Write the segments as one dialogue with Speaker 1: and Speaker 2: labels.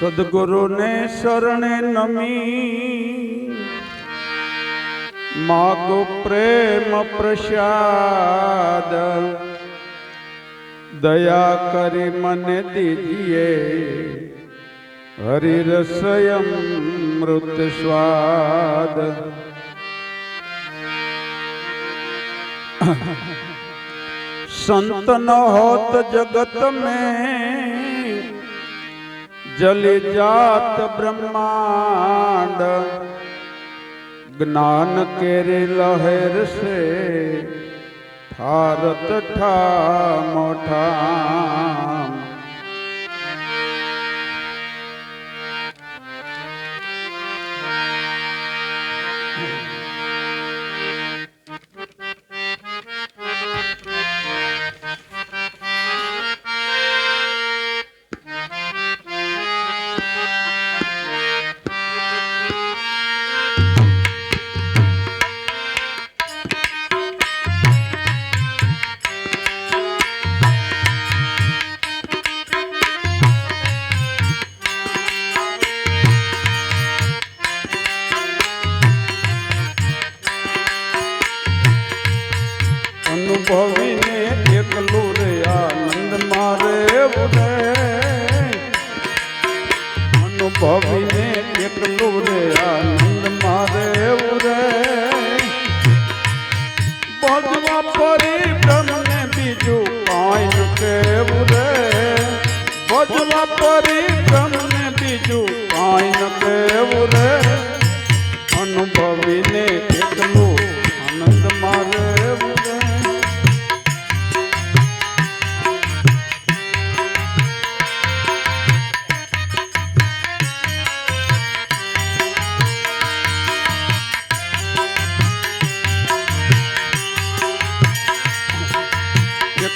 Speaker 1: સદગુરુને શરણે નમી. માગો પ્રેમ પ્રસાદ. દયા કરી મને દીજીએ હરિરસયમ મૃત સ્વાદ. સંત ન હોત જગત में જલી જાત બ્રહ્માંડ જ્ઞાન કેરી લહેર સે ઠારત ઠા મોઠા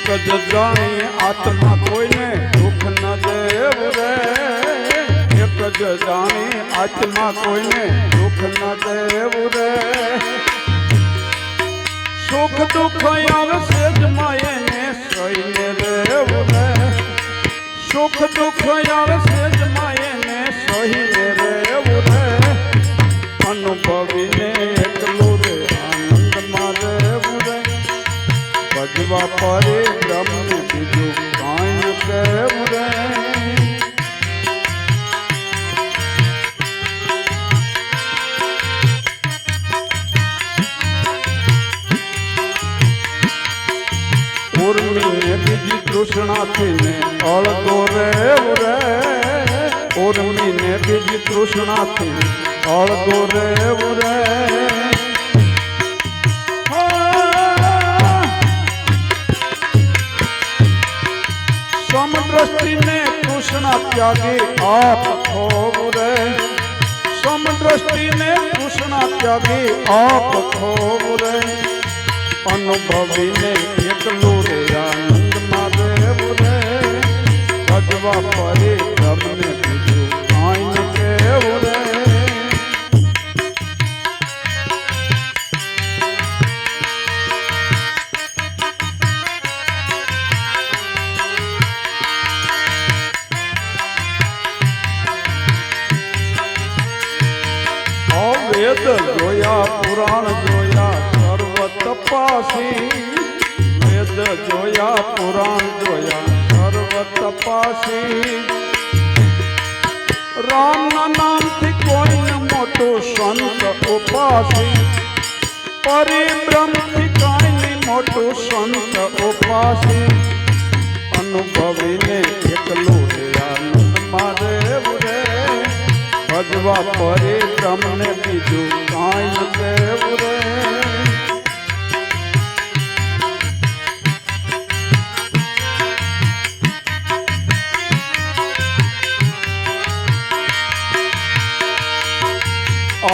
Speaker 1: એક જ જાણી આત્મા કોઈને દુઃખ ન દેવ રે. એક જ જાણી આત્મા કોઈને દુઃખ ન દેવ રે. સુખ દુઃખ આવશે જ માયને સહીને રેવ રે. સુખ દુઃખ આવશે જ માયને સહીને ઉર્મિને બીજી તૃષ્ણાથી અળગો રે રે સમદ્રષ્ટિને કૃષ્ણ ત્યાગી આપ ખોવ રે. સમદ્રષ્ટિને કૃષ્ણ ત્યાગી આપ ખોવ રે. અનુભવીને એકલું રે તપાસી વેદ જોયા પુરાણ જોયા સર્વ તપાસી રામના નામથી કોઈને મોટો સંત ઉપાસી પરિબ્રહ્મથી કાંઈ મોટો સંત ઉપાસી અનુભવીને એકલું રે આનંદ મારે રે ભજવા પરિબ્રહ્મને બીજું કાંઈ દેવ રે.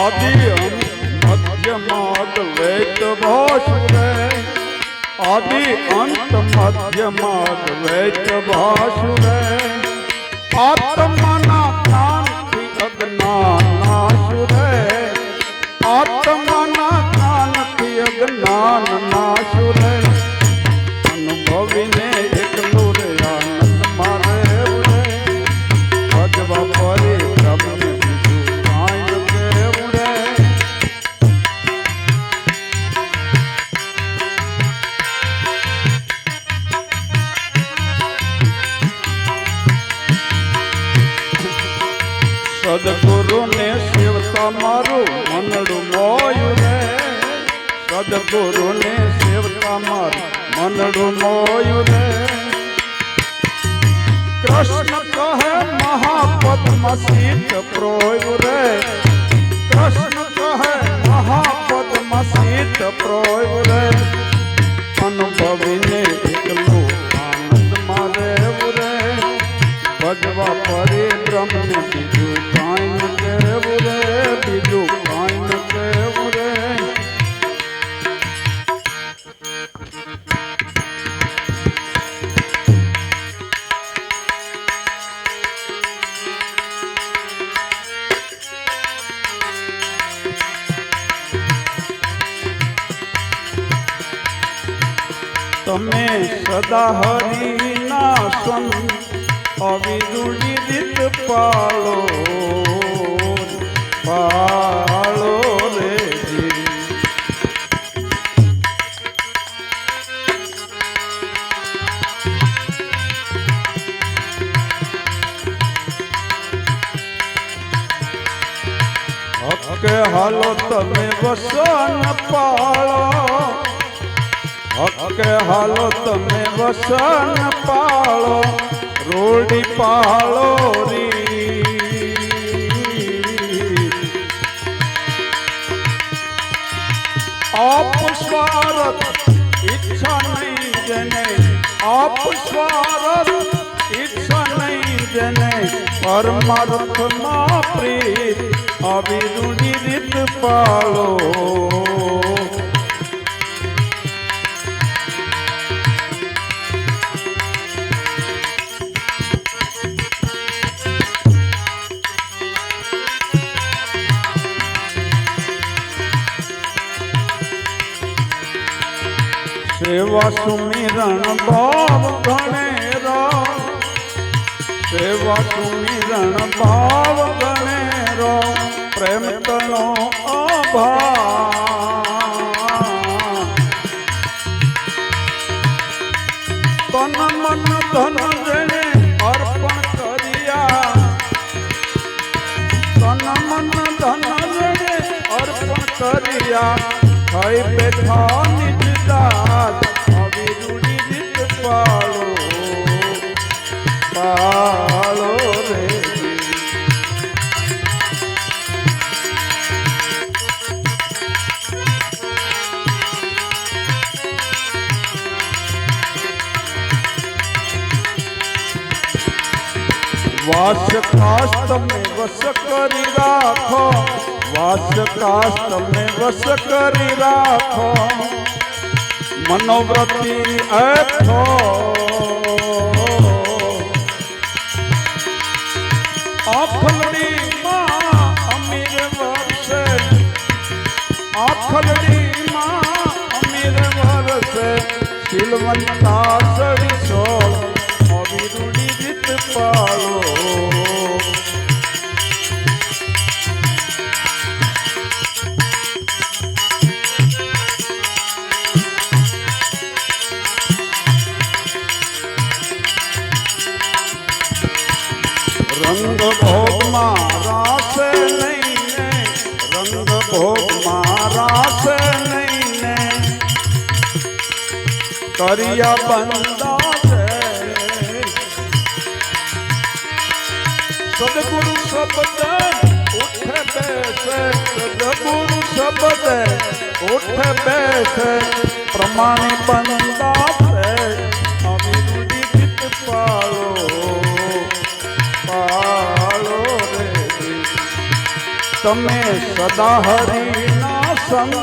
Speaker 1: આદિ અંત મધ્યમાદ વૈત ભાષુરે આદિ અંત મધ્યમાદ વૈત ભાષુરે. આત્મના સદગુરુને સેવતા મારું મનડું મોયું રે. સદગુરુને સેવતા મારું મનડું મોયું રે. કૃષ્ણ કહે મહાપદ્મ સીત પ્રોયું રે. કૃષ્ણ કહે મહાપદ્મ સીત પ્રોયું રે. તમે સદા હરિના સંત અવિરુડી રીત પાળો પાળો રે જી. હાલો તમે વસન પાળો હકે હાલો તમે વસન પાળો, રોડી પાળો રી. આપ સ્વારથ ઈચ્છા નહીં જને, આપ સ્વારથ ઈચ્છા નહીં જને, પરમાર્થમાં પ્રીત આવી રીત પાળો. સેવા સુમિરણ ભાવ ગણેરો સેવા સુમિરણ ભાવ ગણેરો પ્રેમ તનો અભાવ. તન મન ધન જણે અર્પણ કર્યા. તન મન ધન જણે અર્પણ કર્યા. થઈ બેઠા વાસ કાશ તમે વસ કરી રાખો વાસ કાશ તમે વસ કરી રાખો. મનોવ્રતિ અથો આખલડી માં અમીર વર્ષે. આખલડી માં અમીર વર્ષે. શીલવંતા સડી સોળ અવિરુડી રીત પાળો કરિયા બંદા સદગુરુ શબ્દ ઉઠે બેસે સદગુરુ શબ્દ ઉઠે બેસે પ્રમાણે બંદા અવિરુડી તમે સદા હરિના સંગ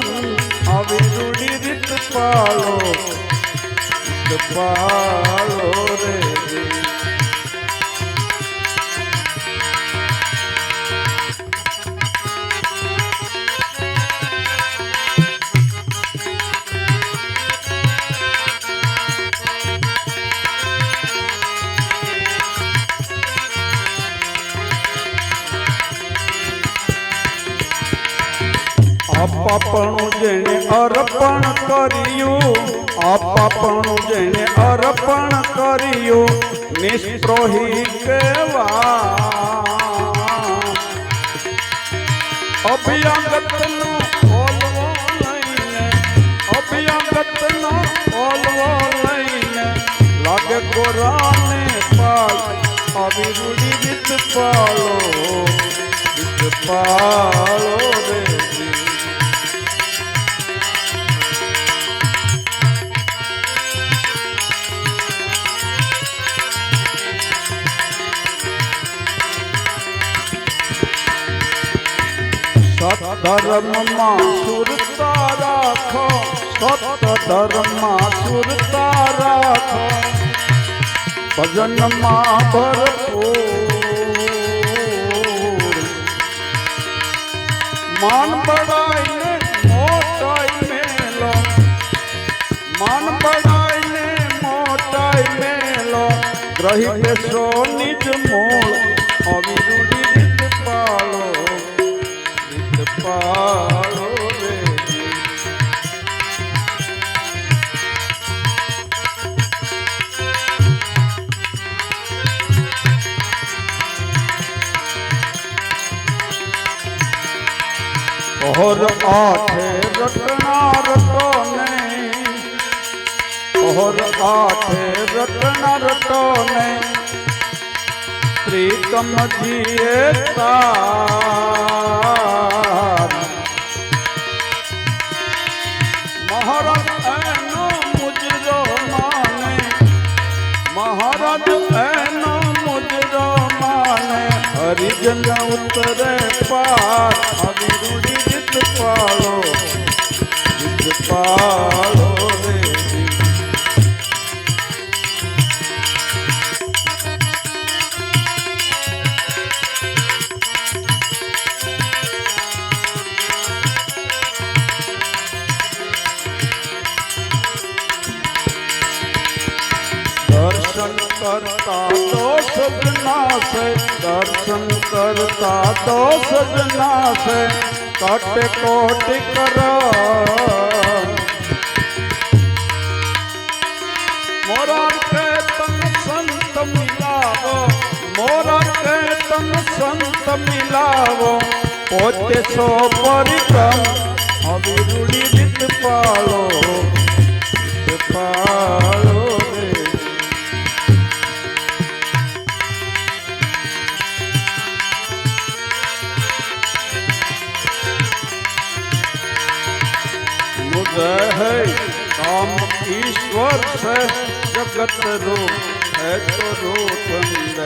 Speaker 1: આવી રૂડી રીત પાળો. રીત પાળો રે આપાપણું જેને અર્પણ કર્યું આપાપણું જેને અર્પણ કર્યું, નિષ્પ્રોહી કેવા અભિયાંગતનો ઓલવો લઈને, અભિયાંગતનો ઓલવો લઈને, લાગે ગોરાને પાલ આવી રૂડી રીત પાળો રીત પાળો રે. સતધર્મમાં સુરતા રાખો. સતધર્મમાં સુરતા રાખો. ભજનમાં ભરપૂર. માન બળાઈને મોટાઈ મેલો માન બળાઈને મોટાઈ મેલો ગ્રહી બેસો નિજ મૂળ અવિરુડી ઓર આઠે રટના રટો નહીં. ઓર આઠે રટના રટો નહીં. પ્રીતમ જીએ તાર. મહારાજ એનો મુજરો માને. મહારાજ એનો મુજરો માને. હરિજન ઉતરે પાર આવી કરતા દોષ જ નાશે દર્શન કરતા તો સજના છે કટ કોટ કર મોરાર કે તન સંત મિલાવો મોરાર કે તન સંત મિલાવો પોતે સો પરિક્રમ અવિરુડી રીત પાળો રીત પાળો રે मुझे है काम ईश्वर से કતરો હેતરો ચંદ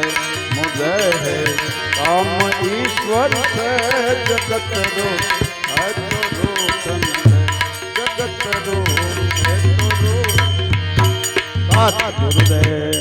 Speaker 1: મુજય હે કામ ઈશ્વર છે જગતરો હેતરો ચંદ જગતરો હેતરો સાત ગુરુદેવ